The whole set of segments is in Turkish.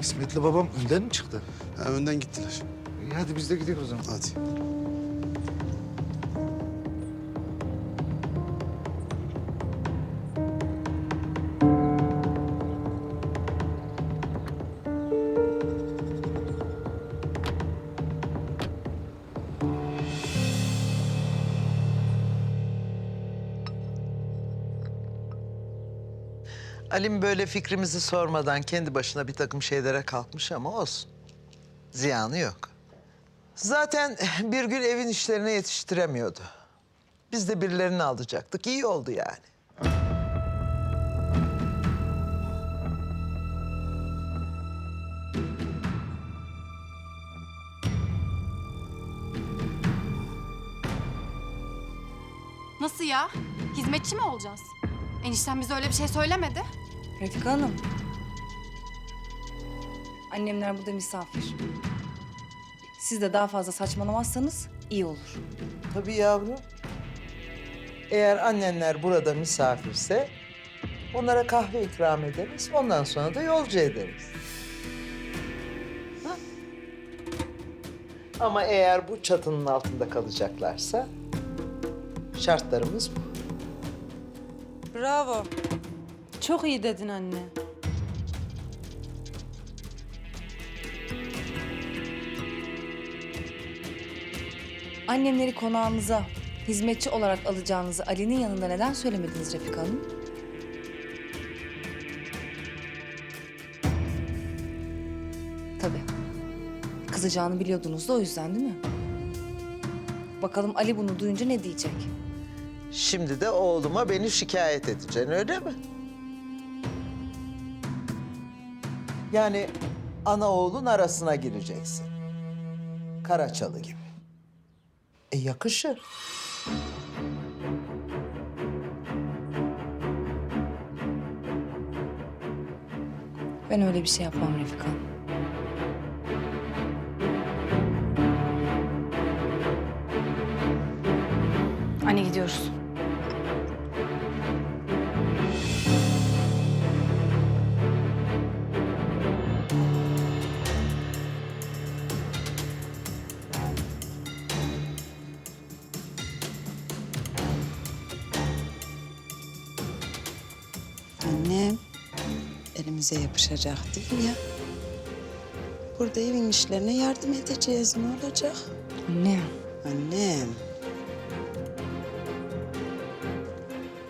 İsmet'le babam önden mi çıktı? Ha, önden gittiler. İyi hadi biz de gidelim o zaman. Hadi. Alim böyle fikrimizi sormadan kendi başına bir takım şeylere kalkmış ama olsun. Ziyanı yok. Zaten bir gün evin işlerine yetiştiremiyordu. Biz de birilerini alacaktık. İyi oldu yani. Nasıl ya? Hizmetçi mi olacağız? Enişten bize öyle bir şey söylemedi. Refika Hanım. Annemler burada misafir. Siz de daha fazla saçmalamazsanız iyi olur. Tabii yavrum. Eğer annenler burada misafirse onlara kahve ikram ederiz. Ondan sonra da yolcu ederiz. Ha? Ama eğer bu çatının altında kalacaklarsa şartlarımız bu. Bravo. Çok iyi dedin anne. Annemleri konağınıza hizmetçi olarak alacağınızı Ali'nin yanında neden söylemediniz Refika Hanım? Tabii. Kızacağını biliyordunuz da o yüzden değil mi? Bakalım Ali bunu duyunca ne diyecek? Şimdi de oğluma beni şikayet edeceksin öyle mi? Yani ana oğlun arasına gireceksin. Karaçalı gibi. E yakışır. Ben öyle bir şey yapmam Refika. Anne gidiyoruz. Elimize yapışacak değil ya. Burada evin işlerine yardım edeceğiz. Ne olacak? Anne. Annem.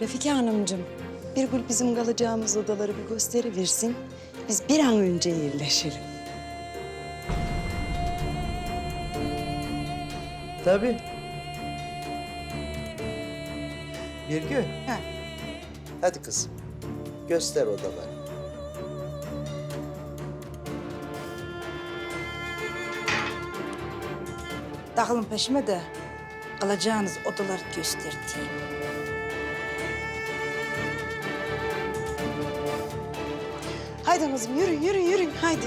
Refika Hanımcığım, bir gün bizim kalacağımız odaları bir gösteriversin. Biz bir an önce yerleşelim. Tabii. Birgül. Ha. Hadi kızım. Göster odaları. Takılın peşime de kalacağınız odaları göstereyim. Haydi kızım yürü yürü yürü haydi.